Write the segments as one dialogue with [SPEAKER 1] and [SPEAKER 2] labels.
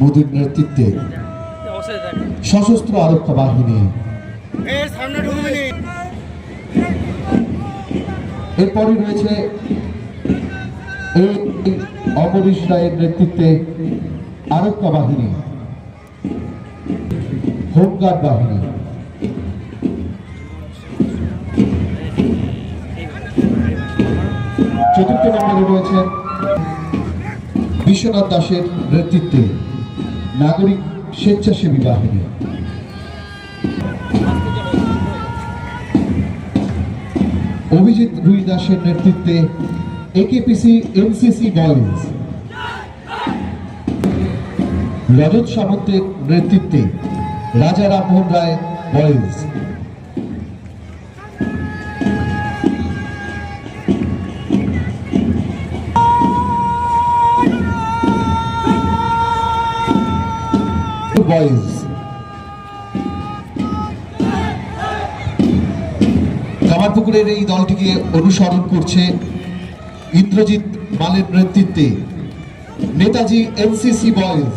[SPEAKER 1] মোদীর নেতৃত্বে সশস্ত্র আরক্ষা বাহিনী। এরপরই রয়েছে অমরিশ রায়ের নেতৃত্বে আরক্ষা বাহিনী, হোমগার্ড বাহিনী। চতুর্থ নম্বরে রয়েছেন বিশ্বনাথ দাসের নেতৃত্বে নাগরিক স্বেচ্ছাসেবী বাহিনী। অভিজিৎ রুই দাসের নেতৃত্বে একেপিসি এনসিসি বয়েজ রজত সামন্তের নেতৃত্বে রাজা রামমোহন রায় বয়েজ। বয়েজ কামারপুকুরের এই দলটিকে অনুসরণ করছে ইন্দ্রজিৎ মালের নেতৃত্বে। Netaji NCC boys.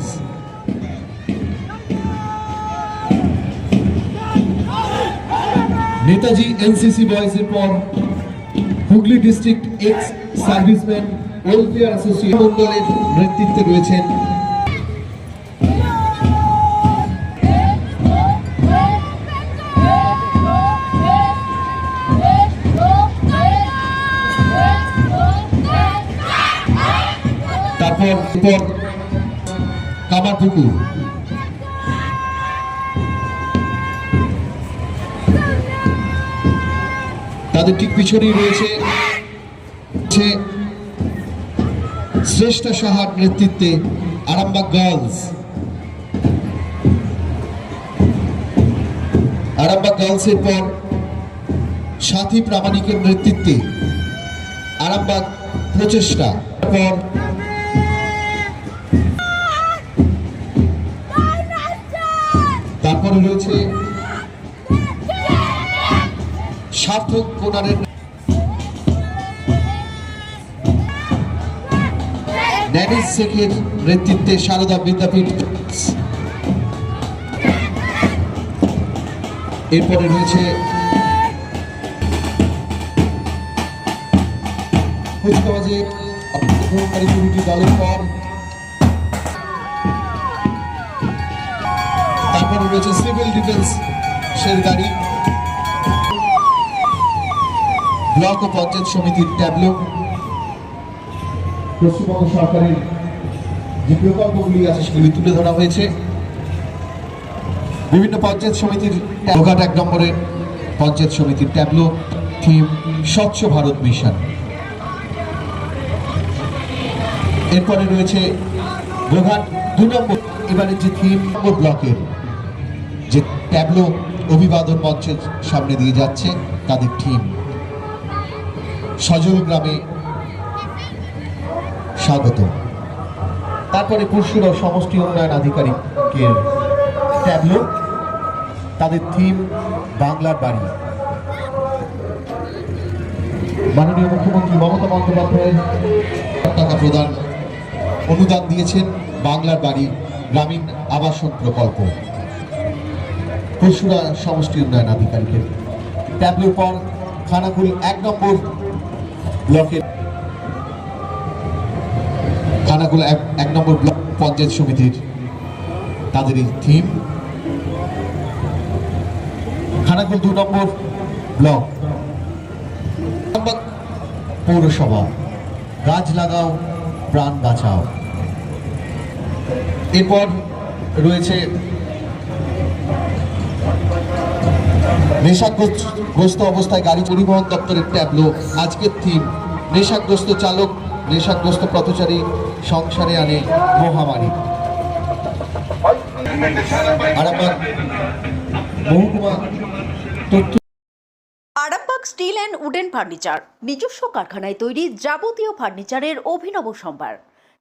[SPEAKER 1] Netaji NCC বয়েজের পর Hooghly district ex serviceman welfare association মন্ডলের নেতৃত্বে রয়েছেন তারপর কামারপুকুর তাদের ঠিক পিছনেই রয়েছে শ্রেষ্ঠ সাহার নেতৃত্বে আরামবাগ গার্লস। আরামবাগ গার্লসের পর সাথী প্রামাণিকের নেতৃত্বে আরামবাগ প্রচেষ্টা। পর তারপরে রয়েছে। সার্থক কোনারের ন্যানিস শেখের নেতৃত্বে সারদা বিদ্যাপীঠ। এরপরে রয়েছে কুচকাওয়াজে অংশগ্রহণকারী কুড়িটি দলের পর তারপরে রয়েছে সিভিল ডিফেন্স সের গাড়ি। ব্লক ও পঞ্চায়েত সমিতির ট্যাবলো। পশ্চিমবঙ্গ সরকারের যে প্রকল্পগুলি আছে সেগুলি তুলে ধরা হয়েছে। বিভিন্ন পঞ্চায়েত সমিতির লোকাট এক নম্বরে পঞ্চায়েত সমিতির ট্যাবলো থিম স্বচ্ছ ভারত মিশন। এরপরে রয়েছে গোঘাট দু নম্বর। এবারে যে থিম ব্লকের। ট্যাবলো অভিবাদন মঞ্চের সামনে দিয়ে যাচ্ছে তাদের থিম সজল গ্রামে স্বাগত। তারপরে পরশুরা সমষ্টি উন্নয়ন আধিকারিকের ট্যাবলো। তাদের থিম বাংলার বাড়ি। মাননীয় মুখ্যমন্ত্রী মমতা বন্দ্যোপাধ্যায় টাকা প্রদান অনুদান দিয়েছেন বাংলার বাড়ি গ্রামীণ আবাসন প্রকল্প। পরশুরা সমষ্টি উন্নয়ন আধিকারিকের। ট্যাবলোর পর খানাকুল এক নম্বর ব্লকের খানাকুল এক নম্বর ব্লক পঞ্চায়েত সমিতির তাদের এই থিম খানাকুল দু নম্বর ব্লক পৌরসভা, গাছ লাগাও, প্রাণ বাঁচাও। এরপর রয়েছে নেশাগ্রস্ত অবস্থায় গাড়ি পরিবহন দপ্তরের ট্যাবলো। আজকের থিম নেশাগ্রস্ত চালক নেশাগ্রস্ত পথচারী সংসারে আনে মহামারী। আরামবাগ মহকুমা তথ্য
[SPEAKER 2] Arambag steel and wooden furniture নিজস্ব কারখানায় তৈরি যাবতীয় ফার্নিচারের অভিনব সম্ভার।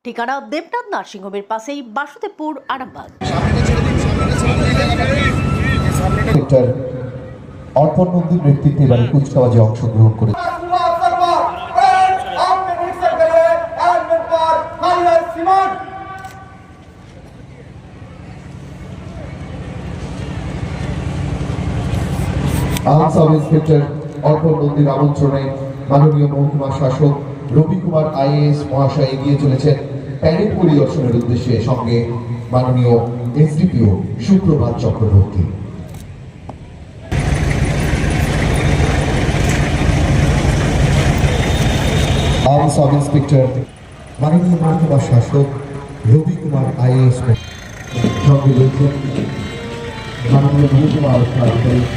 [SPEAKER 2] ঠিকানা দেবনাথ নার্সিংহোমের পাশেই বাসুদেবপুর আরামবাগ।
[SPEAKER 1] অর্পণ নেতৃত্বে এবারে কুচকাওয়াজে অংশগ্রহণ করে শুক্রবার মাননীয় মহকুমা শাসক আইএস মহাশয় এগিয়ে চলেছেন প্যারেড পরিদর্শনের উদ্দেশ্যে সঙ্গে মাননীয় চক্রবর্তী। সাব ইন্সপেক্টর মাননীয় মহকুমা শাসক রবি কুমার আইএএস সঙ্গে রয়েছেন মাননীয় মহকুমা আরক্ষা আধিকারিক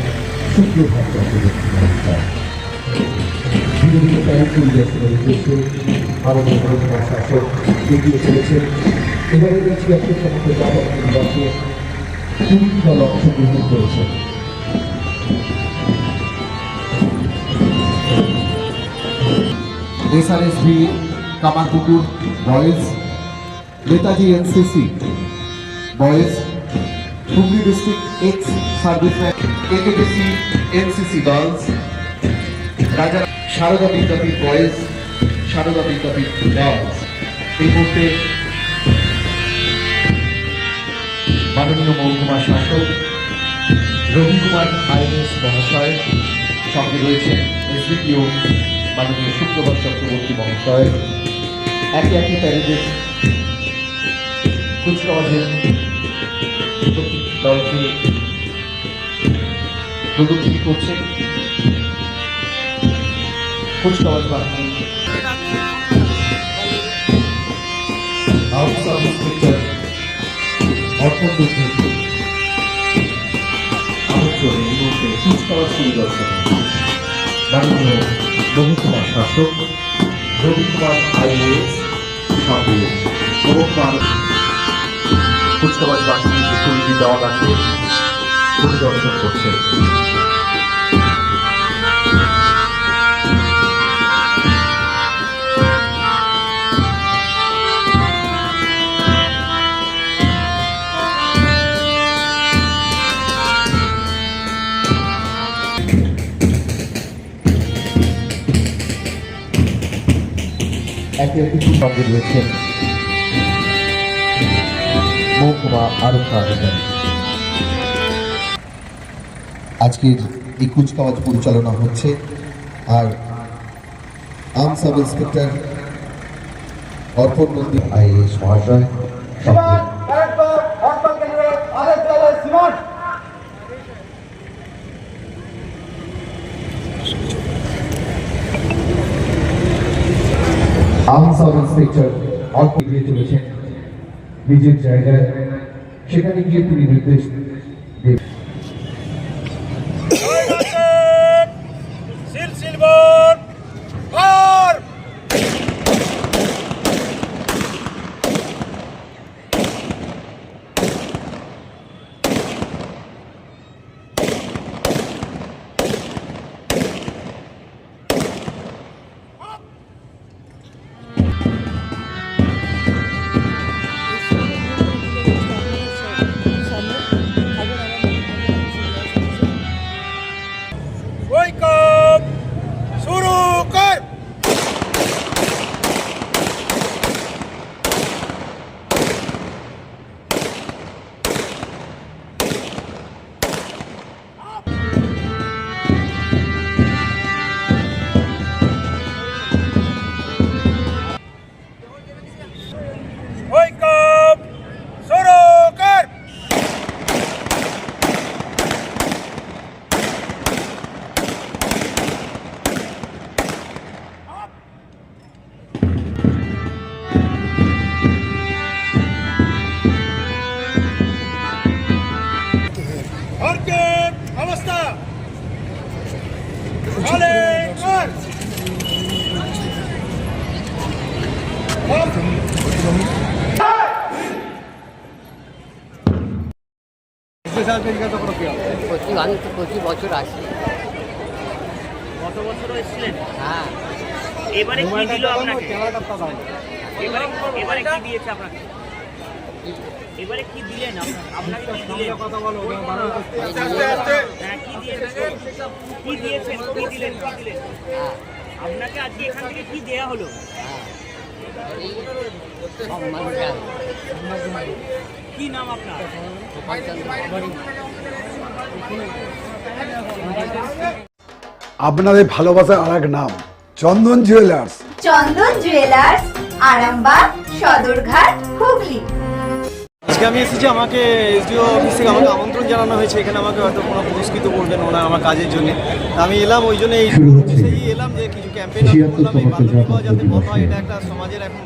[SPEAKER 1] মহকুমা শাসক এগিয়ে চলেছেন। এবারে রয়েছে একটি সমস্ত নির্বাচনে কুড়ি দল অংশগ্রহণ করেছেন। SRSB Kamarpukur, boys, Netaji NCC, boys, Hooghly district ex serviceman KKTC NCC girls, Raja Sarada Vidyapith boys, Sarada Vidyapith girls. এই মুহূর্তে মাননীয় মহকুমা শাসক, রবি কুমার আইএস মহাশয় সঙ্গে রয়েছেন, এসডিপিও মাননীয় শুক্রবার চক্রবর্তী মহাশয় একে একে প্যারেডের কুচকাওয়াজের দলকে প্রদক্ষিণ করছেন কুচকাওয়াজ বাহিনী। অর্পণ দুর্নীতি এই মুহূর্তে কুচকাওয়াজ পরিদর্শনে। মাননীয় মহকুমা শাসক রবি কুমার আইএস সঙ্গে মহকুমার কুচকাওয়াজ বাহিনীর যে দেওয়া লাগবে পরিদর্শন করছেন একে একে সঙ্গে রয়েছেন মহকুমা আধিকারিক আজকের এই কুচকাওয়াজ পরিচালনা হচ্ছে আর আম sub inspector Arpan Nandi IS মহাশয় সাব ইন্সপেক্টর অল্প এগিয়ে চলেছেন নিজের জায়গায় সেখানে গিয়ে তিনি নির্দেশ
[SPEAKER 3] প্রতি আমি তো প্রতি বছর আসি।
[SPEAKER 4] গত বছরও এসেছিলেন?
[SPEAKER 3] হ্যাঁ।
[SPEAKER 4] এবারে কি দিল আপনাকে? এবারে এবারে কি দিয়েছে আপনাকে? এবারে কি দিলেন? আপনাকে? আপনাকে কি দিলেন? হ্যাঁ কি দিয়েছেন? কি দিয়েছেন? কি দিলেন? কি দিলেন?
[SPEAKER 3] হ্যাঁ
[SPEAKER 4] আপনাকে আজকে এখান থেকে কি দেয়া হলো?
[SPEAKER 3] জ্ঞান
[SPEAKER 4] কি নাম আপনার?
[SPEAKER 5] আপনাদের ভালোবাসার আর এক নাম চন্দন জুয়েলার্স
[SPEAKER 6] চন্দন জুয়েলার্স আরামবাগ সদরঘাট হুগলি।
[SPEAKER 7] আজকে আমি এসেছি আমাকে এসডিও অফিস থেকে আমাকে আমন্ত্রণ জানানো হয়েছে। এখানে আমাকে হয়তো কোনো পুরস্কৃত করবেন ওনার আমার কাজের জন্য। আমি এলাম ওই জন্য এই এলাম যে কিছু ক্যাম্পেইন করলাম। এই বাল্য বিবাহ যাতে বন্ধ হয় এটা একটা সমাজের এখন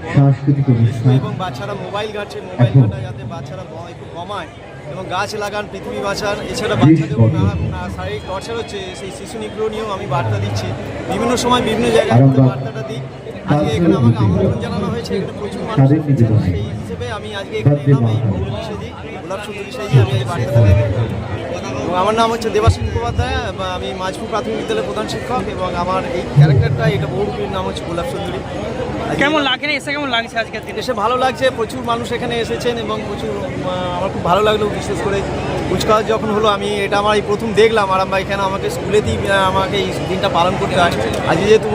[SPEAKER 7] এবং বাচ্চারা মোবাইল ঘাটছে মোবাইল ঘাটা যাতে বাচ্চারা একটু কমায় এবং গাছ লাগান পৃথিবী বাঁচান। এছাড়া বাচ্চাদের নানা শারীরিক টর্চার হচ্ছে সেই শিশু নিগ্রহ নিয়েও আমি বার্তা দিচ্ছি। বিভিন্ন সময় বিভিন্ন জায়গায় বার্তাটা দিই। আজকে এখানে আমাকে আমন্ত্রণ জানানো হয়েছে এখানে প্রচুর মানুষ। সেই হিসেবে আমি আজকে এখানে এলাম এই গোলাপ সুন্দরী সেই আমি এই এবং আমার নাম হচ্ছে দেবাশিস মুখোপাধ্যায় আমি মাঝপুর প্রাথমিক বিদ্যালয়ের প্রধান শিক্ষক এবং আমার এই ক্যারেক্টারটা এটা বহুরূপীর নাম হচ্ছে গোলাপ সুন্দরী।
[SPEAKER 4] কেমন লাগে এসে কেমন লাগছে আজকের দিন?
[SPEAKER 7] এসে ভালো লাগছে প্রচুর মানুষ এখানে এসেছেন এবং প্রচুর আমার খুব ভালো লাগল বিশেষ করে কুচকাওয়াজ যখন হলো আমি এটা আমার এই প্রথম দেখলাম আর আমরা এখানে আমাকে স্কুলেতেই আমাকে এই দিনটা পালন করতে হয় আজকে যেহেতু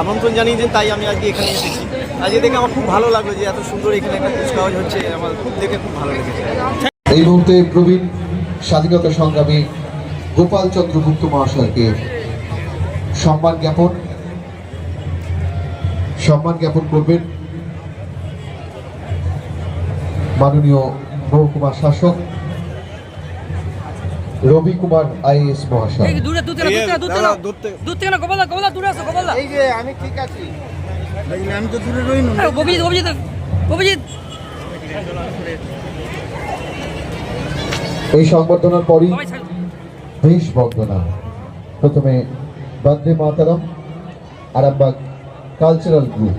[SPEAKER 7] আমন্ত্রণ জানিয়েছেন তাই আমি আজকে এখানে এসেছি। আজকে দেখে আমার খুব ভালো লাগল যে এত সুন্দর এখানে একটা কুচকাওয়াজ হচ্ছে আমার খুব দেখে খুব ভালো লেগেছে।
[SPEAKER 1] এই মুহূর্তে প্রবীণ স্বাধীনতা সংগ্রামী গোপাল চন্দ্রগুপ্ত মহাশয়কে সম্মান জ্ঞাপন। সম্মান জ্ঞাপন করবেন মাননীয় মহকুমা শাসক রবি কুমার আইএস মহাশয়।
[SPEAKER 7] আমি ঠিক আছি। আমি তো দূরে রই না
[SPEAKER 4] অভিজিৎ অভিজিৎ অভিজিৎ।
[SPEAKER 1] এই সংবর্ধনার পরই দেশ বন্দনা। প্রথমে বন্দে মাতারম আরামবাগ কালচারাল গ্রুপ।